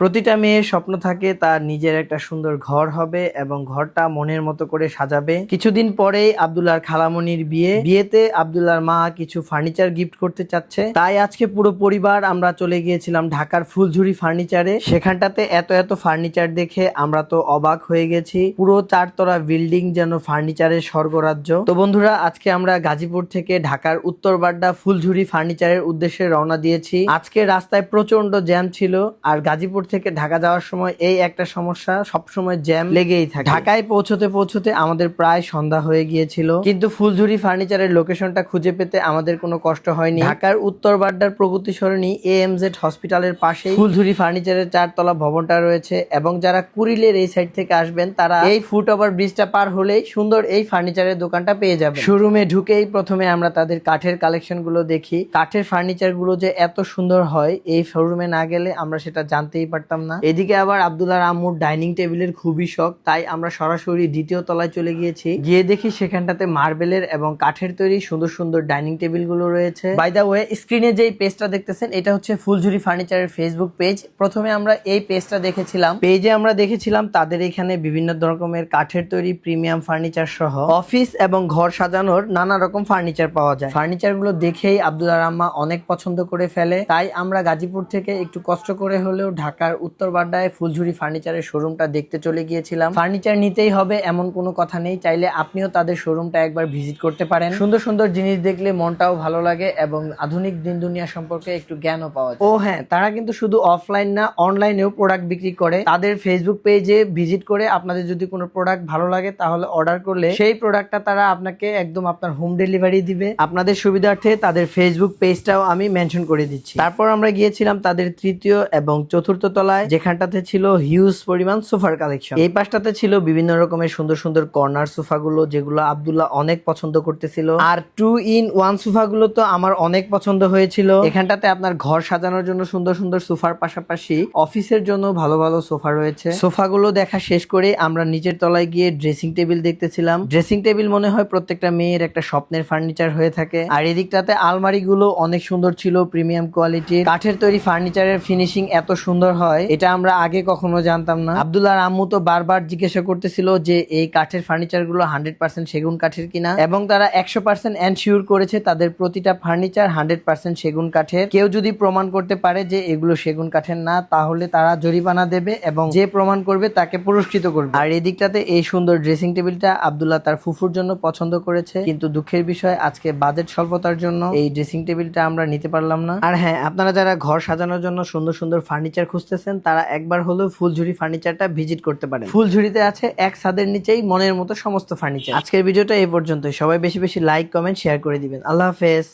প্রতিটা মেয়ের স্বপ্ন থাকে তার নিজের একটা সুন্দর ঘর হবে এবং ঘরটা মনের মতো করে সাজাবে। কিছুদিন পরেই আব্দুল্লাহর খালামনির বিয়ে। বিয়েতে আব্দুল্লাহর মা কিছু ফার্নিচার গিফট করতে চাচ্ছে। তাই আজকে পুরো পরিবার আমরা চলে গিয়েছিলাম ঢাকার ফুলঝুরি ফার্নিচারে। সেখানটাতে এত এত ফার্নিচার দেখে আমরা তো অবাক হয়ে গেছি। পুরো চারতলা বিল্ডিং যেন ফার্নিচারের স্বর্গরাজ্য। তো বন্ধুরা, আজকে আমরা গাজীপুর থেকে ঢাকার উত্তর বাড্ডা ফুলঝুরি ফার্নিচারের উদ্দেশ্যে রওনা দিয়েছি। আজকে রাস্তায় প্রচণ্ড জ্যাম ছিল আর গাজীপুর থেকে ঢাকা যাওয়ার সময় এই একটা সমস্যা সবসময় জ্যাম লেগেই থাকে। ঢাকায় পৌঁছতে পৌঁছতে আমাদের প্রায় সন্ধ্যা হয়ে গিয়েছিল, কিন্তু ফুলঝুরি ফার্নিচারের লোকেশনটা খুঁজে পেতে আমাদের কোনো কষ্ট হয়নি। ঢাকার উত্তর বাড্ডার প্রগতি সরণি এএমজেড হসপিটালের পাশে ফুলঝুরি ফার্নিচারের চারতলা ভবনটা রয়েছে, এবং যারা কুড়িলের এই সাইড থেকে আসবেন, তারা এই ফুট ওভার ব্রিজটা পার হলেই সুন্দর এই ফার্নিচারের দোকানটা পেয়ে যাবে শোরুমে ঢুকেই প্রথমে আমরা তাদের কাঠের কালেকশনগুলো দেখি। কাঠের ফার্নিচারগুলো যে এত সুন্দর হয়, এই শোরুমে না গেলে আমরা সেটা জানতেই পারতাম না। এদিকে আবার আব্দুল্লাহ আম্মুর ডাইনিং টেবিলের খুবই শখ, তাই আমরা সরাসরি দ্বিতীয় তলায় চলে গিয়েছি। গিয়ে দেখি সেখানটাতে মার্বেলের এবং কাঠের তৈরি সুন্দর সুন্দর ডাইনিং টেবিলগুলো রয়েছে বাই ওয়ে স্ক্রিনে যেই পেজটা দেখতেছেন, এটা হচ্ছে ফুলঝুরি ফার্নিচারের ফেসবুক পেজ প্রথমে আমরা এই পেজটা দেখেছিলাম। পেজে আমরা দেখেছিলাম তাদের এখানে বিভিন্ন রকমের কাঠের তৈরি প্রিমিয়াম ফার্নিচার সহ অফিস এবং ঘর সাজানোর নানা রকম ফার্নিচার পাওয়া যায়। ফার্নিচারগুলো দেখেই আব্দুল্লাহ রাম্মা অনেক পছন্দ করে ফেলে। তাই আমরা গাজীপুর থেকে একটু কষ্ট করে হলেও ঢাকার উত্তর বাড্ডায় ফুলঝুরি ফার্নিচারের শোরুমটা দেখতে চলে গিয়েছিলাম। ফার্নিচার নিতেই হবে, এমন কোনো কথা নেই। চাইলে আপনিও তাদের শোরুমটা একবার ভিজিট করতে পারেন। সুন্দর সুন্দর জিনিস দেখলে মনটাও ভালো লাগে এবং আধুনিক দিন দুনিয়া সম্পর্কে একটু জ্ঞানও পাওয়া যায়। ও হ্যাঁ তারা কিন্তু শুধু অফলাইন না অনলাইনেও প্রোডাক্ট বিক্রি করে। তাদের ফেসবুক পেজে ভিজিট করে আপনাদের যদি কোনো প্রোডাক্ট ভালো লাগে তাহলে অর্ডার করলে সেই প্রোডাক্টটা তারা আপনাকে একদম আপনার হোম ডেলিভারি দিবে। আপনাদের সুবিধার্থে তাদের ফেসবুক পেজটাও আমি মেনশন করে দিচ্ছি। তারপর আমরা গিয়েছিলাম তাদের তৃতীয় এবং চতুর্থ তলায় যেখানটাতে ছিল হিউজ পরিমাণ সোফার কালেকশন এই পাশটাতে ছিল বিভিন্ন রকমের সুন্দর সুন্দর কর্নার সোফাগুলো, যেগুলো আব্দুল্লাহ অনেক পছন্দ করতেছিল। আর টু ইন ওয়ান সোফাগুলো তো আমার অনেক পছন্দ হয়েছিল। এখানটাতে আপনার ঘর সাজানোর জন্য সুন্দর সুন্দর সোফার পাশাপাশি অফিসের জন্য ভালো ভালো সোফা রয়েছে। সোফাগুলো দেখা শেষ করে আমরা নিচের তলায় গিয়ে ড্রেসিং টেবিল দেখতেছিলাম। ড্রেসিং টেবিল মনে হয় প্রত্যেকটা মেয়ের একটা স্বপ্নের ফার্নিচার হয়ে থাকে। আর এদিকটাতে আলমারি গুলো অনেক সুন্দর ছিল প্রিমিয়াম কোয়ালিটির কাঠের তৈরি ফার্নিচারের ফিনিশিং এত সুন্দর হয়। এটা আমরা আগে কখনো জানতাম না। আব্দুল্লাহ আম্মু তো বারবার জিজ্ঞাসা করতেছিল যে এই কাঠের ফার্নিচারগুলো হান্ড্রেড পার্সেন্ট সেগুন কাঠের কিনা? এবং তারা একশো পার্সেন্ট এনশিওর করেছে তাদের প্রতিটা ফার্নিচার হান্ড্রেড পার্সেন্ট সেগুন কাঠের। কেউ যদি প্রমাণ করতে পারে যে এগুলো সেগুন কাঠের না, তাহলে তারা জরিমানা দেবে এবং যে প্রমাণ করবে তাকে পুরস্কৃত করবে। আর এদিকটাতে এই সুন্দর ড্রেসিং টেবিলটা আব্দুল্লাহ তার ফুফুর জন্য পছন্দ করেছে। কিন্তু দুঃখের বিষয়, আজকে বাজেট স্বল্পতার জন্য এই ড্রেসিং টেবিলটা আমরা নিতে পারলাম না। আর হ্যাঁ আপনারা যারা ঘর সাজানোর জন্য সুন্দর সুন্দর ফার্নিচার খুঁজতেছেন তারা একবার হলেও ফুলঝুরি ফার্নিচারটা ভিজিট করতে পারেন। ফুলঝুরিতে আছে এক ছাদের নিচেই মনের মতো সমস্ত ফার্নিচার আজকের ভিডিওটা এই পর্যন্তই। সবাই বেশি বেশি লাইক কমেন্ট শেয়ার করে দিবেন। আল্লাহ হাফেজ।